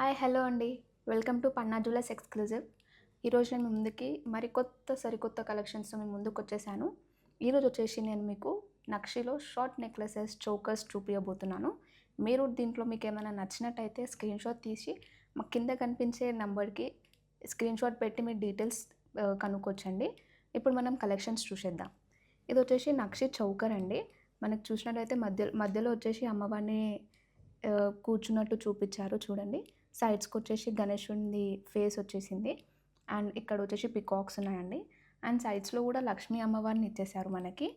Hi hello అండి. Welcome to Panna jewellers exclusive. ఈరోజు నేను మీ ముందుకి మరి కొత్త సరికొత్త కలెక్షన్స్తో మేము ముందుకు వచ్చేసాను. ఈరోజు వచ్చేసి నేను మీకు నక్షిలో షార్ట్ నెక్లెసెస్ చోకర్స్ చూపించబోతున్నాను మీరు దీంట్లో మీకు ఏమైనా నచ్చినట్టయితే స్క్రీన్ షాట్ తీసి మా కింద కనిపించే నెంబర్కి స్క్రీన్ షాట్ పెట్టి మీ డీటెయిల్స్ కనుక్కోవచ్చండి ఇప్పుడు మనం కలెక్షన్స్ చూసేద్దాం. ఇది వచ్చేసి నక్షి చౌకర్ అండి. మనకు చూసినట్టయితే మధ్య మధ్యలో వచ్చేసి అమ్మవారిని కూర్చున్నట్టు చూపించారు చూడండి. సైడ్స్కి వచ్చేసి గణేశుని ఫేస్ వచ్చేసింది. అండ్ ఇక్కడ వచ్చేసి పికాక్స్ ఉన్నాయండి. అండ్ సైడ్స్లో కూడా లక్ష్మీ అమ్మవారిని ఇచ్చేసారు మనకి.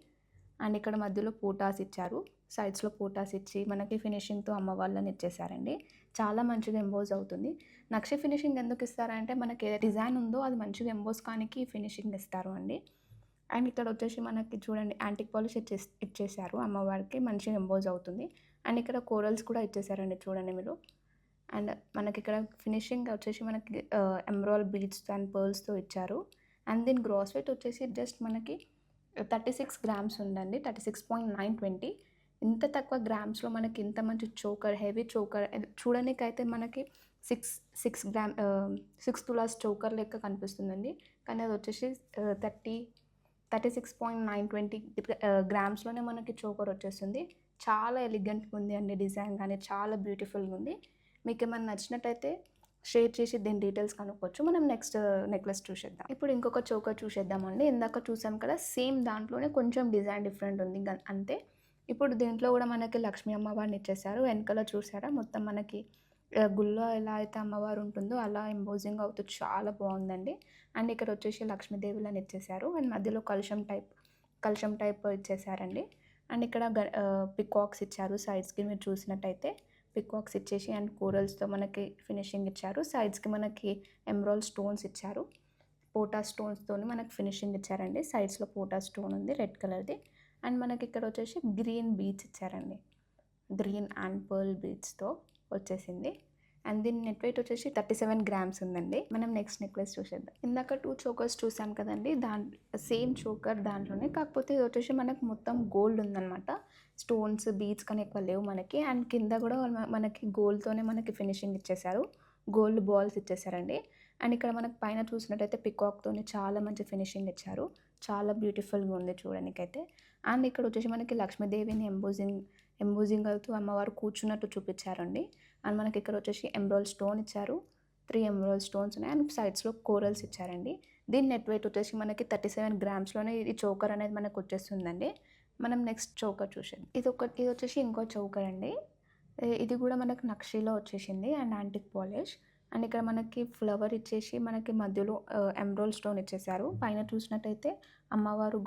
అండ్ ఇక్కడ మధ్యలో పోటాస్ ఇచ్చారు. సైడ్స్లో పోటాస్ ఇచ్చి మనకి ఫినిషింగ్తో అమ్మవాళ్ళని ఇచ్చేసారండి. చాలా మంచిగా ఎంబోజ్ అవుతుంది. నక్షి ఫినిషింగ్ ఎందుకు ఇస్తారంటే మనకి ఏ డిజైన్ ఉందో అది మంచిగా ఎంబోజ్ కానికి ఫినిషింగ్ ఇస్తారు అండి. అండ్ ఇక్కడ వచ్చేసి మనకి చూడండి యాంటిక్ పాలిష్ ఇచ్చే ఇచ్చేసారు అమ్మవారికి. మంచిగా ఎంబోజ్ అవుతుంది. అండ్ ఇక్కడ కోరల్స్ కూడా ఇచ్చేసారండి చూడండి మీరు. అండ్ మనకి ఇక్కడ ఫినిషింగ్ వచ్చేసి మనకి ఎమ్రాల్ బీడ్స్ అండ్ పర్ల్స్తో ఇచ్చారు. అండ్ దీని గ్రాస్ వెయిట్ వచ్చేసి జస్ట్ మనకి థర్టీ సిక్స్ గ్రామ్స్ ఉందండి. Thirty six point nine twenty. ఇంత తక్కువ గ్రామ్స్లో మనకి ఇంత మంచి చోకర్ హెవీ చోకర్ చూడడానికైతే మనకి సిక్స్ సిక్స్ గ్రామ్ సిక్స్ తులాస్ చోకర్ లెక్క కనిపిస్తుందండి. కానీ అది వచ్చేసి thirty thirty six point nine twenty గ్రామ్స్లోనే మనకి చోకర్ వచ్చేస్తుంది. చాలా ఎలిగెంట్గా ఉంది అండి డిజైన్ కానీ చాలా బ్యూటిఫుల్గా ఉంది. మీకు ఏమైనా నచ్చినట్టయితే షేర్ చేసి దీని డీటెయిల్స్ కనుక్కోవచ్చు. మనం నెక్స్ట్ నెక్లెస్ చూసేద్దాం. ఇప్పుడు ఇంకొక చోకర్ చూసేద్దామండి. ఇందాక చూసాం కదా సేమ్ దాంట్లోనే కొంచెం డిజైన్ డిఫరెంట్ ఉంది అంతే. ఇప్పుడు దీంట్లో కూడా మనకి లక్ష్మీ అమ్మవారిని ఇచ్చేసారు వెనకాల చూసారా? మొత్తం మనకి గుళ్ళో ఎలా అయితే అమ్మవారు ఉంటుందో అలా ఎంబోజింగ్ అవుతూ చాలా బాగుందండి. అండ్ ఇక్కడ వచ్చేసి లక్ష్మీదేవులని ఇచ్చేసారు అండ్ మధ్యలో కలుషం టైప్ కలుషం టైప్ ఇచ్చేసారండి అండ్ ఇక్కడ పికాక్స్ ఇచ్చారు సైడ్స్కి మీరు చూసినట్టయితే. పికాక్స్ ఇచ్చేసి అండ్ కూరల్స్తో మనకి ఫినిషింగ్ ఇచ్చారు. సైడ్స్కి మనకి ఎమ్రాల్ స్టోన్స్ ఇచ్చారు. పోటా స్టోన్స్తో మనకి ఫినిషింగ్ ఇచ్చారండి. సైడ్స్లో పోటా స్టోన్ ఉంది రెడ్ కలర్ది. అండ్ మనకి ఇక్కడ వచ్చేసి గ్రీన్ బీచ్ ఇచ్చారండి. గ్రీన్ అండ్ పర్ల్ బీచ్తో వచ్చేసింది. అండ్ దీని నెట్ వెయిట్ వచ్చేసి థర్టీ సెవెన్ గ్రామ్స్ ఉందండి. మనం నెక్స్ట్ నెక్లెస్ చూసేద్దాం. ఇందాక టూ చోకర్స్ చూసాం కదండి దాని సేమ్ చోకర్ దాంట్లోనే. కాకపోతే ఇది వచ్చేసి మనకు మొత్తం గోల్డ్ ఉందన్నమాట. స్టోన్స్ బీట్స్ కానీ ఎక్కువ లేవు మనకి. అండ్ కింద కూడా మనకి గోల్డ్తోనే మనకి ఫినిషింగ్ ఇచ్చేసారు గోల్డ్ బాల్స్ ఇచ్చేసారండి అండ్ ఇక్కడ మనకు పైన చూసినట్టయితే పికాక్తోని చాలా మంచి ఫినిషింగ్ ఇచ్చారు. చాలా బ్యూటిఫుల్గా ఉంది చూడడానికైతే. అండ్ ఇక్కడ వచ్చేసి మనకి లక్ష్మీదేవిని ఎంబోజింగ్ ఎంబోజింగ్ అవుతూ అమ్మవారు కూర్చున్నట్టు చూపించారండి. అండ్ మనకి ఇక్కడ వచ్చేసి ఎంబ్రాయిల్ స్టోన్ ఇచ్చారు. త్రీ ఎంబ్రాయిల్ స్టోన్స్ ఉన్నాయి. అండ్ సైడ్స్లో కోరల్స్ ఇచ్చారండి. దీని నెట్ వెయిట్ వచ్చేసి మనకి థర్టీ సెవెన్ గ్రామ్స్లోనే ఈ చోకర్ అనేది మనకు వచ్చేస్తుందండి. మనం నెక్స్ట్ చౌకర్ చూసాం ఇది ఒక ఇది వచ్చేసి ఇంకో చౌకర్ అండి. ఇది కూడా మనకు నక్షీలో వచ్చేసింది. అండ్ యాంటిక్ పాలిష్ అండ్ ఇక్కడ మనకి ఫ్లవర్ ఇచ్చేసి మనకి మధ్యలో ఎంబ్రోల్ స్టోన్ ఇచ్చేసారు పైన చూసినట్టయితే అమ్మవారు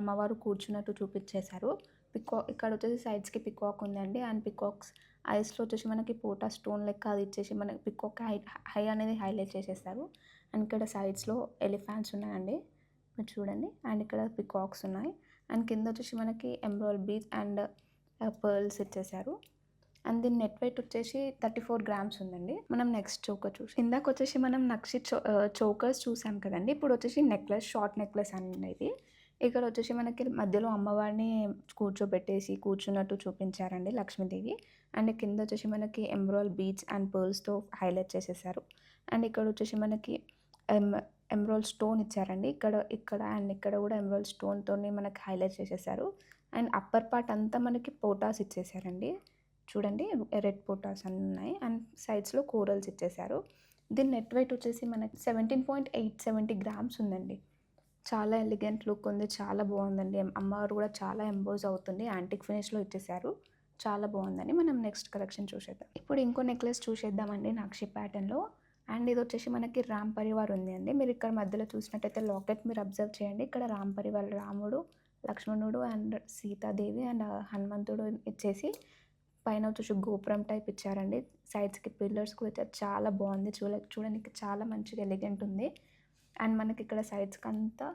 అమ్మవారు కూర్చున్నట్టు చూపించేశారు. పికాక్ ఇక్కడ వచ్చేసి సైడ్స్కి పికాక్ ఉందండి. అండ్ పికాక్స్ ఐస్లో వచ్చేసి మనకి పోటా స్టోన్ లెక్క అది ఇచ్చేసి మనకి పికాక్ హై హై అనేది హైలైట్ చేసేస్తారు. అండ్ ఇక్కడ సైడ్స్లో ఎలిఫాంట్స్ ఉన్నాయండి. మీరు చూడండి. అండ్ ఇక్కడ పికాక్స్ ఉన్నాయి. అండ్ కింద వచ్చేసి మనకి ఎంబ్రాయిల్ బీచ్ అండ్ పర్ల్స్ ఇచ్చేసారు. అండ్ దీని నెట్ వెయిట్ వచ్చేసి థర్టీ ఫోర్ గ్రామ్స్ ఉందండి. మనం నెక్స్ట్ చోకర్ చూసి ఇందాక వచ్చేసి మనం నక్షి చో చోకర్స్ చూసాం కదండి. ఇప్పుడు వచ్చేసి నెక్లెస్ షార్ట్ నెక్లెస్ అనేది. ఇక్కడ వచ్చేసి మనకి మధ్యలో అమ్మవారిని కూర్చోబెట్టేసి కూర్చున్నట్టు చూపించారండి లక్ష్మీదేవి. అండ్ కింద వచ్చేసి మనకి ఎంబ్రాయిల్ బీచ్ అండ్ పర్ల్స్తో హైలైట్ చేసేసారు. అండ్ ఇక్కడ వచ్చేసి మనకి ఎం ఎమ్రాల్ స్టోన్ ఇచ్చారండి. ఇక్కడ ఇక్కడ అండ్ ఇక్కడ కూడా ఎమ్రాల్ స్టోన్తో మనకి హైలైట్ చేసేసారు. అండ్ అప్పర్ పార్ట్ అంతా మనకి పోటాస్ ఇచ్చేసారండి. చూడండి రెడ్ పోటాస్ అన్నీ ఉన్నాయి. అండ్ సైడ్స్లో కూరల్స్ ఇచ్చేసారు. దీని నెట్ వెయిట్ వచ్చేసి మనకి seventeen point eight seventy grams ఉందండి. చాలా ఎలిగెంట్ లుక్ ఉంది. చాలా బాగుందండి. అమ్మవారు కూడా చాలా ఎంబోజ్ అవుతుంది. యాంటిక్ ఫినిష్లో ఇచ్చేసారు చాలా బాగుందని మనం నెక్స్ట్ కలెక్షన్ చూసేద్దాం. ఇప్పుడు ఇంకో నెక్లెస్ చూసేద్దామండి నక్షి ప్యాటర్న్లో అండ్ ఇది వచ్చేసి మనకి రామ్ పరివార్ ఉంది అండి. మీరు ఇక్కడ మధ్యలో చూసినట్టయితే లాకెట్ మీరు అబ్జర్వ్ చేయండి. ఇక్కడ రామ్ పరివార్ రాముడు లక్ష్మణుడు అండ్ సీతాదేవి అండ్ uh, హనుమంతుడు ఇచ్చేసి పైన వచ్చేసి గోపురం టైప్ ఇచ్చారండి. సైడ్స్కి పిల్లర్స్ కూడా చాలా బాగుంది. చూడ చూడడానికి చాలా మంచిగా ఎలిగెంట్ ఉంది. అండ్ మనకి ఇక్కడ సైడ్స్కి అంతా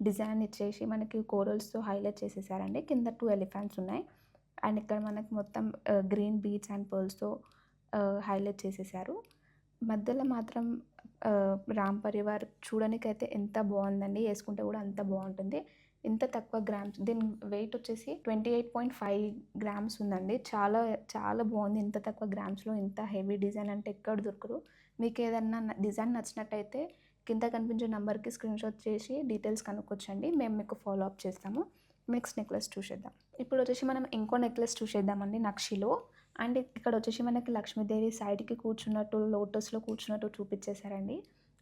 డిజైన్ ఇచ్చేసి మనకి కోరల్స్తో హైలైట్ చేసేసారండి. కింద టూ ఎలిఫెంట్స్ ఉన్నాయి. అండ్ ఇక్కడ మనకి మొత్తం గ్రీన్ బీచ్ అండ్ పర్ల్స్తో హైలైట్ చేసేసారు. మధ్యలో మాత్రం రామ్ పరివార్ చూడడానికైతే ఎంత బాగుందండి. వేసుకుంటే కూడా అంత బాగుంటుంది. ఇంత తక్కువ గ్రామ్స్ దీని వెయిట్ వచ్చేసి twenty eight point five grams ఉందండి. చాలా చాలా బాగుంది. ఇంత తక్కువ గ్రామ్స్లో ఇంత హెవీ డిజైన్ అంటే ఎక్కడ దొరకరు మీకు ఏదన్నా డిజైన్ నచ్చినట్టయితే కింద కనిపించే నెంబర్కి స్క్రీన్షాట్ చేసి డీటెయిల్స్ కనుక్కొచ్చండి. మేము మీకు ఫాలో అప్ చేస్తాము. నెక్స్ట్ నెక్లెస్ చూసేద్దాం. ఇప్పుడు వచ్చేసి మనం ఇంకో నెక్లెస్ చూసేద్దామండి నక్షిలో. అండ్ ఇక్కడ వచ్చేసి మనకి లక్ష్మీదేవి సైడ్కి కూర్చున్నట్టు లోటస్లో కూర్చున్నట్టు చూపించేశారండి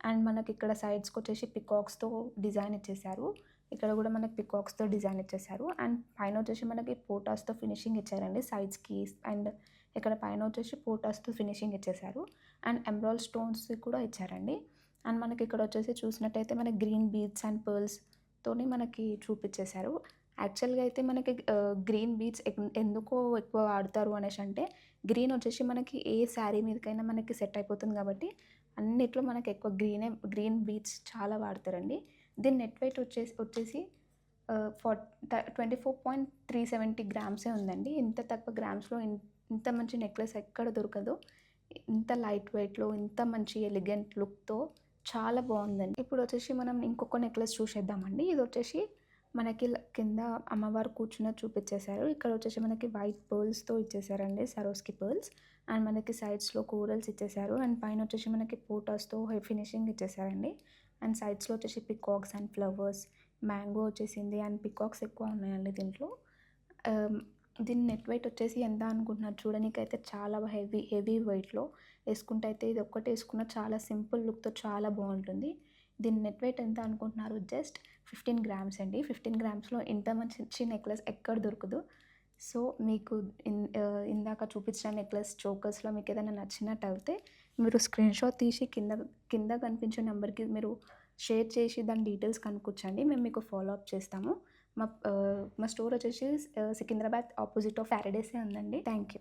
అండ్ మనకి ఇక్కడ సైడ్స్కి వచ్చేసి పికాక్స్తో డిజైన్ ఇచ్చేసారు. ఇక్కడ కూడా మనకి పికాక్స్తో డిజైన్ ఇచ్చేసారు. అండ్ పైన వచ్చేసి మనకి పోటాస్తో ఫినిషింగ్ ఇచ్చారండి సైడ్స్కి. అండ్ ఇక్కడ పైన వచ్చేసి పోటాస్తో ఫినిషింగ్ ఇచ్చేసారు. అండ్ ఎంబ్రాయిడ్ స్టోన్స్ కూడా ఇచ్చారండి. అండ్ మనకి ఇక్కడ వచ్చేసి చూసినట్టయితే మనకి గ్రీన్ బీడ్స్ అండ్ పర్ల్స్ తోని మనకి చూపించేశారు. యాక్చువల్గా అయితే మనకి గ్రీన్ బీడ్స్ ఎందుకో ఎక్కువ వాడతారు అనేసి అంటే గ్రీన్ వచ్చేసి మనకి ఏ శారీ మీదకైనా మనకి సెట్ అయిపోతుంది కాబట్టి అన్నిట్లో మనకి ఎక్కువ గ్రీనే గ్రీన్ బీడ్స్ చాలా వాడతారండి. దీని నెట్ వెయిట్ వచ్చేసి వచ్చేసి four twenty four point three seventy గ్రామ్సే ఉందండి. ఇంత తక్కువ గ్రామ్స్లో ఇంత మంచి నెక్లెస్ ఎక్కడ దొరకదు. ఇంత లైట్ వెయిట్లో ఇంత మంచి ఎలిగెంట్ లుక్తో చాలా బాగుందండి. ఇప్పుడు వచ్చేసి మనం ఇంకొక నెక్లెస్ చూసేద్దామండి. ఇది వచ్చేసి మనకి కింద అమ్మవారు కూర్చున్న చూపించేశారు ఇక్కడ వచ్చేసి మనకి వైట్ పర్ల్స్తో ఇచ్చేసారండి సరోస్కి పర్ల్స్. అండ్ మనకి సైడ్స్లో కూరల్స్ ఇచ్చేసారు అండ్ పైన వచ్చేసి మనకి పోటాస్తో ఫినిషింగ్ ఇచ్చేసారండి. అండ్ సైడ్స్లో వచ్చేసి పికాక్స్ అండ్ ఫ్లవర్స్. మ్యాంగో వచ్చేసింది. అండ్ పికాక్స్ ఎక్కువ ఉన్నాయండి దీంట్లో. దీని నెట్ వెయిట్ వచ్చేసి ఎంత అనుకుంటున్నారు? చూడడానికైతే చాలా హెవీ హెవీ వెయిట్లో వేసుకుంటే అయితే ఇది ఒక్కటి వేసుకున్న చాలా సింపుల్ లుక్తో చాలా బాగుంటుంది. దీని నెట్ వెయిట్ ఎంత అనుకుంటున్నారు? జస్ట్ ఫిఫ్టీన్ గ్రామ్స్ అండి. ఫిఫ్టీన్ గ్రామ్స్లో ఇంత మంచి నెక్లెస్ ఎక్కడ దొరకదు. సో మీకు ఇన్ ఇందాక చూపించిన నెక్లెస్ చోకర్స్లో మీకు ఏదైనా నచ్చినట్టు అయితే మీరు స్క్రీన్ షాట్ తీసి కింద కింద కనిపించే నెంబర్కి మీరు షేర్ చేసి దాని డీటెయిల్స్ కనుక్కొచ్చండి మేము మీకు ఫాలో అప్ చేస్తాము. మా మా స్టోర్ వచ్చేసి సికింద్రాబాద్ ఆపోజిట్ ఆఫ్ ఫ్యారడేసే ఉందండి. Thank you